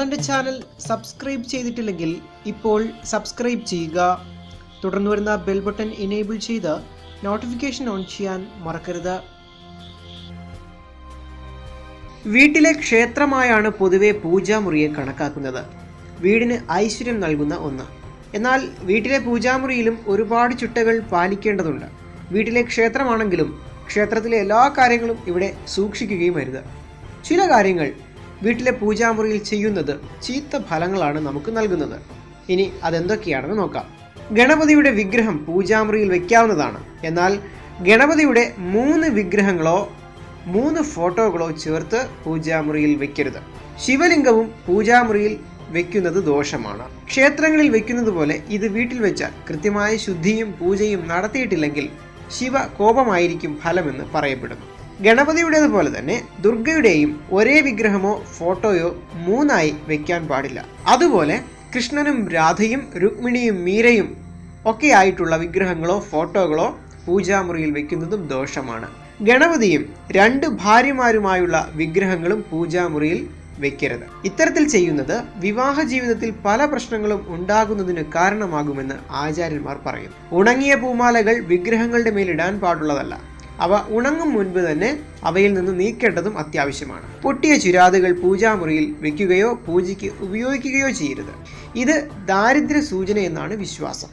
നിങ്ങൾ എന്റെ channel subscribe ചെയ്തിട്ടില്ലെങ്കിൽ ഇപ്പോൾ സബ്സ്ക്രൈബ് ചെയ്യുക. തുടർന്ന് വരുന്ന ബെൽ ബട്ടൺ ഇനേബിൾ ചെയ്ത് നോട്ടിഫിക്കേഷൻ ഓൺ ചെയ്യാൻ മറക്കരുത്. വീട്ടിലെ ക്ഷേത്രമായാണ് പൊതുവെ പൂജാമുറിയെ കണക്കാക്കുന്നത്. വീടിന് ഐശ്വര്യം നൽകുന്ന ഒന്ന്. എന്നാൽ വീട്ടിലെ പൂജാമുറിയിലും ഒരുപാട് ചുട്ടകൾ പാലിക്കേണ്ടതുണ്ട്. വീട്ടിലെ ക്ഷേത്രമാണെങ്കിലും ക്ഷേത്രത്തിലെ എല്ലാ കാര്യങ്ങളും ഇവിടെ സൂക്ഷിക്കുകയും അരുത്. ചില കാര്യങ്ങൾ വീട്ടിലെ പൂജാമുറിയിൽ ചെയ്യുന്നത് ചീത്ത ഫലങ്ങളാണ് നമുക്ക് നൽകുന്നത്. ഇനി അതെന്തൊക്കെയാണെന്ന് നോക്കാം. ഗണപതിയുടെ വിഗ്രഹം പൂജാമുറിയിൽ വയ്ക്കാവുന്നതാണ് എന്നാൽ ഗണപതിയുടെ മൂന്ന് വിഗ്രഹങ്ങളോ മൂന്ന് ഫോട്ടോകളോ ചേർത്ത് പൂജാമുറിയിൽ വയ്ക്കരുത് ശിവലിംഗവും പൂജാമുറിയിൽ വെക്കുന്നത് ദോഷമാണ്. ക്ഷേത്രങ്ങളിൽ വെക്കുന്നത് പോലെ ഇത് വീട്ടിൽ വെച്ചാൽ കൃത്യമായ ശുദ്ധിയും പൂജയും നടത്തിയിട്ടില്ലെങ്കിൽ ശിവ കോപമായിരിക്കും ഫലമെന്ന് പറയപ്പെടുന്നു. ഗണപതിയുടേതുപോലെ തന്നെ ദുർഗയുടെയും ഒരേ വിഗ്രഹമോ ഫോട്ടോയോ മൂന്നായി വെക്കാൻ പാടില്ല. അതുപോലെ കൃഷ്ണനും രാധയും രുക്മിണിയും മീരയും ഒക്കെ ആയിട്ടുള്ള വിഗ്രഹങ്ങളോ ഫോട്ടോകളോ പൂജാമുറിയിൽ വെക്കുന്നതും ദോഷമാണ്. ഗണപതിയും രണ്ട് ഭാര്യമാരുമായുള്ള വിഗ്രഹങ്ങളും പൂജാമുറിയിൽ വെക്കരുത്. ഇത്തരത്തിൽ ചെയ്യുന്നത് വിവാഹ ജീവിതത്തിൽ പല പ്രശ്നങ്ങളും ഉണ്ടാകുന്നതിന് കാരണമാകുമെന്ന് ആചാര്യന്മാർ പറയുന്നു. ഉണങ്ങിയ പൂമാലകൾ വിഗ്രഹങ്ങളുടെ മേലിടാൻ പാടുള്ളതല്ല. അവ ഉണങ്ങും മുൻപ് തന്നെ അവയിൽ നിന്ന് നീക്കേണ്ടതും അത്യാവശ്യമാണ്. പൊട്ടിയ ചുരാതുകൾ പൂജാമുറിയിൽ വെക്കുകയോ പൂജയ്ക്ക് ഉപയോഗിക്കുകയോ ചെയ്യരുത്. ഇത് ദാരിദ്ര്യ സൂചന എന്നാണ് വിശ്വാസം.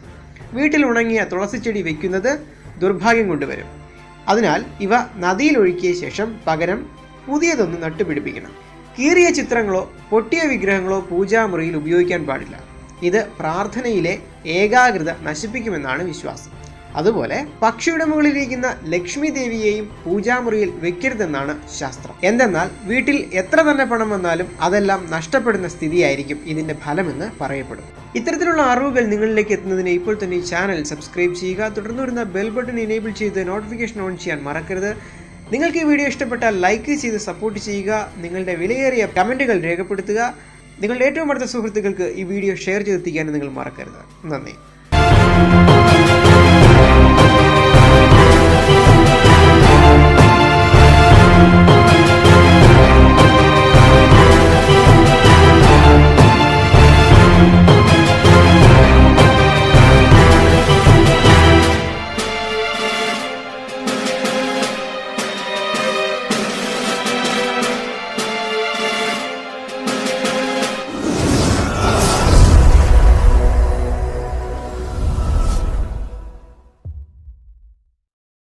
വീട്ടിൽ ഉണങ്ങിയ തുളസിച്ചെടി വെക്കുന്നത് ദുർഭാഗ്യം കൊണ്ടുവരും. അതിനാൽ ഇവ നദിയിൽ ഒഴുക്കിയ ശേഷം പകരം പുതിയതൊന്ന് നട്ടുപിടിപ്പിക്കണം. കീറിയ ചിത്രങ്ങളോ പൊട്ടിയ വിഗ്രഹങ്ങളോ പൂജാമുറിയിൽ ഉപയോഗിക്കാൻ പാടില്ല. ഇത് പ്രാർത്ഥനയിലെ ഏകാഗ്രത നശിപ്പിക്കുമെന്നാണ് വിശ്വാസം. അതുപോലെ പക്ഷിയുടെ മുകളിലിരിക്കുന്ന ലക്ഷ്മി ദേവിയെയും പൂജാമുറിയിൽ വെക്കരുതെന്നാണ് ശാസ്ത്രം. എന്തെന്നാൽ വീട്ടിൽ എത്ര തന്നെ പണം വന്നാലും അതെല്ലാം നഷ്ടപ്പെടുന്ന സ്ഥിതിയായിരിക്കും ഇതിന്റെ ഫലമെന്ന് പറയപ്പെടുന്നു. ഇത്തരത്തിലുള്ള അറിവുകൾ നിങ്ങളിലേക്ക് എത്തുന്നതിന് ഇപ്പോൾ തന്നെ ഈ ചാനൽ സബ്സ്ക്രൈബ് ചെയ്യുക തുടർന്ന് വരുന്ന ബെൽ ബട്ടൺ എനേബിൾ ചെയ്ത് നോട്ടിഫിക്കേഷൻ ഓൺ ചെയ്യാൻ മറക്കരുത്. നിങ്ങൾക്ക് ഈ വീഡിയോ ഇഷ്ടപ്പെട്ടാൽ ലൈക്ക് ചെയ്ത് സപ്പോർട്ട് ചെയ്യുക നിങ്ങളുടെ വിലയേറിയ കമന്റുകൾ രേഖപ്പെടുത്തുക നിങ്ങളുടെ ഏറ്റവും അടുത്ത സുഹൃത്തുക്കൾക്ക് ഈ വീഡിയോ ഷെയർ ചെയ്തെത്തിക്കാനും നിങ്ങൾ മറക്കരുത്. നന്ദി.